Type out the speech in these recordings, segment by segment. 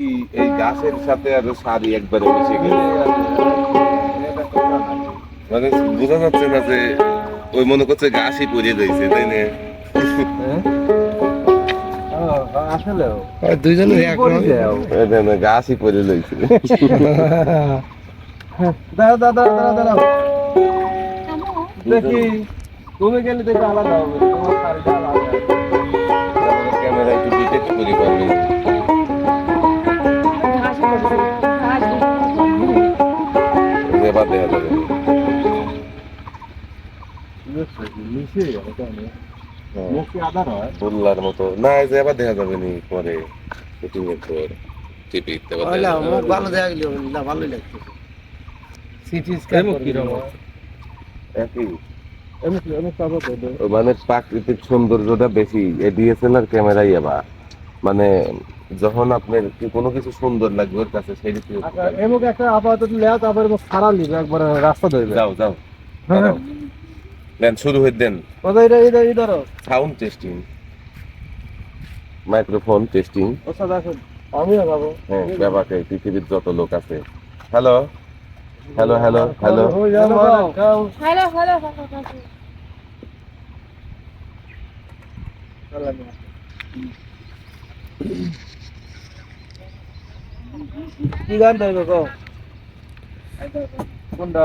কি এই গাছের সাথে আর শাড়ি একবারে মিশে গেছে মানে বোঝা যাচ্ছে না যে ওই মনে করছে গাছই পরে রয়েছে তাই না? গাছই দেখি তুমি গেলে দেখি আলাদা হবে তোমার শাড়িটা আলাদা। বললার মতো না যে এবার দেখা যাবে নি পরে শুটিং এর পর ভালো দেখা গেল না লাগছে সিটি স্ক্যান এমন কীরকম একই মানে প্রাকৃতিক সৌন্দর্যটা বেশি ডিএসএলআর ক্যামেরাই এবার মানে যখন আপনার কোনো কিছু সুন্দর লাগবে ওর কাছে সেই একটা আপাতত লেয়া তারপরে সারা নিবে একবার রাস্তা ধরবে যাও যাও। দেন শুরু হয়ে দেন। কথা এটা এটা এটা সাউন্ড টেস্টিং মাইক্রোফোন টেস্টিং আচ্ছা দেখুন আমিও যাব হ্যাঁ ব্যাপারে পৃথিবীর যত লোক আছে। Hello hello hello hello hello hello কি গান ধরবে কোনটা?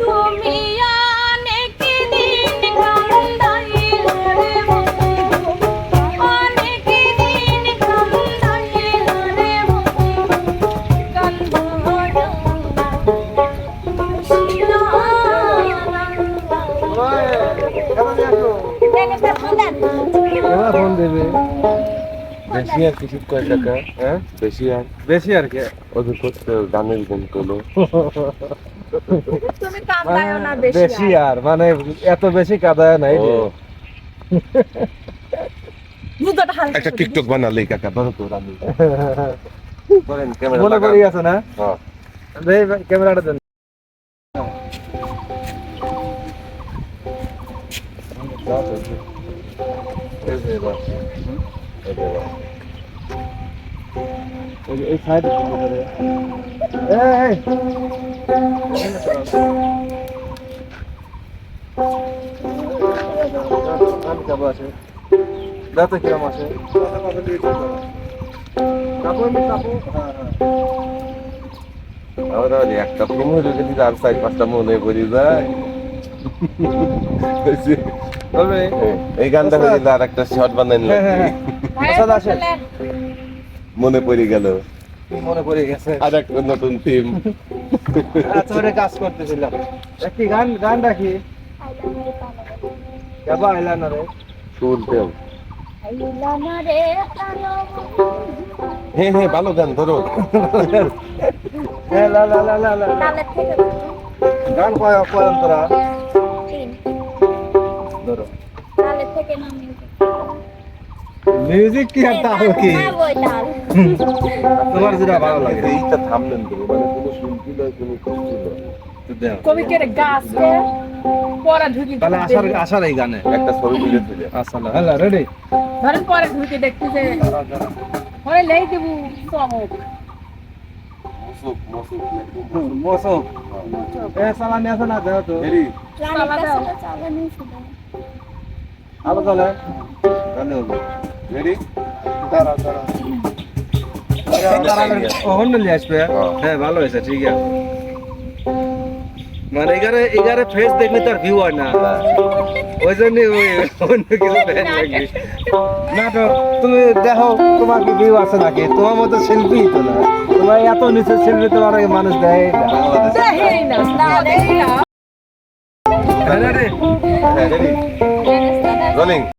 তুমি অনেক দিন কান্দাইলে ফোন দেবে। বেশি আর কিছু কয় টাকা? হ্যাঁ? বেশি আর? বেশি আর কি? ওদের করতে গানের গান করল তুমি কান্দায়ও না বেশি আর। মানে এত বেশি কাদায় নাই একটা টিকটক বানালে কাকা ধরো তো রানি করেন ক্যামেরা মনে পড়ে না? হ্যাঁ। ক্যামেরাটা দেন। যে এবার। এই সাইড এই কাপ আছে দাঁতে কিরম আছে? আমরা হ্যাঁ, হ্যাঁ। একটা প্রমো যদি আর চার পাঁচটা মনে করি যায় হ্যাঁ? হ্যাঁ, এই গানটা হয়ে আর একটা বানাই হ্যাঁ, হ্যাঁ, মনে পড়ে গেল। মনে পড়ে গেছে। আর একটা নতুন আচ্ছা কাজ করতেছিলাম। একটি গান গান রাখি? যাব আইলানা রে হ্যাঁ হ্যাঁ ভালো গান ধরো। গান কয় অপয়ন্তরা ধরো। মিউজিক কি আর তাল কি? হ্যাঁ তাল তোমার যেটা ভালো লাগে। এইটা থামলেন তো মানে কোনো শুনছি নয় কোনো কিছু নয় কবি কে গাছকে পরে ঢুকি তাহলে আসার আসার এই গানে। একটা ছবি তুলে তুলে আসলে হ্যালো রেডি ধরেন পরে ঢুকে দেখতেছে পরে লেই দেব চমক। মুসুক মুসুক। মৌসুম এ সালানি আছে না দেও তো। হেরি। আলো চলে তাহলে রেডি দাঁড়া দাঁড়া হ্যাঁ ভালো হয়েছে ঠিক আছে। মানে এগারে এগারে ফেস দেখলে তার ভিউ হয় না। ওই জন্য অন্য কিছু নাটক। তুমি দেখো তোমার কি ভিউ আছে নাকি? তোমার মতো শিল্পী তো না। তোমার এত নিচে শিল্পী তোমার মানুষ দেয়। না Galing.